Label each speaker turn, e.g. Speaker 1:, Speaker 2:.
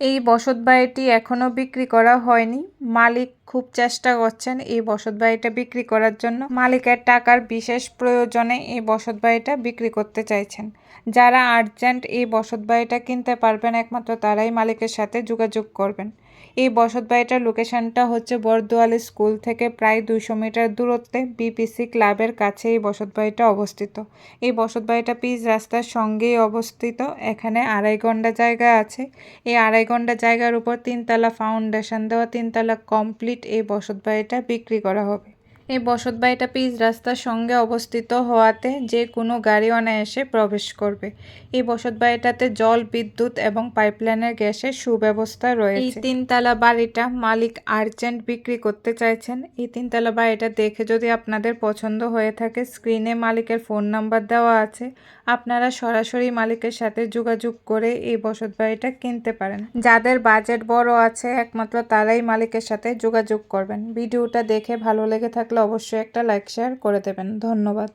Speaker 1: এই বসত বাড়িটি এখনও বিক্রি করা হয়নি। মালিক খুব চেষ্টা করছেন এই বসত বাড়িটা বিক্রি করার জন্য। মালিকের টাকার বিশেষ প্রয়োজনে এই বসত বাড়িটা বিক্রি করতে চাইছেন। যারা আর্জেন্ট এই বসত বাড়িটা কিনতে পারবেন একমাত্র তারাই মালিকের সাথে যোগাযোগ করবেন। এই বসত বাড়িটার লোকেশনটা হচ্ছে বরদোয়ালি স্কুল থেকে প্রায় দুইশো মিটার দূরত্বে বিপিসি ক্লাবের কাছে এই বসত বাড়িটা অবস্থিত। এই বসত বাড়িটা পিচ রাস্তার সঙ্গেই অবস্থিত। এখানে আড়াই ঘণ্টা জায়গা আছে। এই আড়াই ঘণ্টা জায়গার উপর তিনতলা ফাউন্ডেশন দেওয়া, তিনতলা কমপ্লিট এই বসত বাড়িটা বিক্রি করা হবে। এই বসত বাড়িটা পিচ রাস্তার সঙ্গে অবস্থিত হওয়াতে যে কোনো গাড়ি অনায়াসে প্রবেশ করবে। এই বসত বাড়িটাতে জল, বিদ্যুৎ এবং পাইপলাইনের গ্যাসের সুব্যবস্থা রয়েছে। এই তিনতলা বাড়িটা মালিক আর্জেন্ট বিক্রি করতে চাইছেন। এই তিনতলা বাড়িটা দেখে যদি আপনাদের পছন্দ হয়ে থাকে স্ক্রিনে মালিকের ফোন নাম্বার দেওয়া আছে। আপনারা সরাসরি মালিকের সাথে যোগাযোগ করে এই বসত বাড়িটা কিনতে পারেন। যাদের বাজেট বড় আছে, একমাত্র তারাই মালিকের সাথে যোগাযোগ করবেন। ভিডিওটা দেখে ভালো লেগে থাকলে অবশ্যই একটা লাইক শেয়ার করে দেবেন। ধন্যবাদ।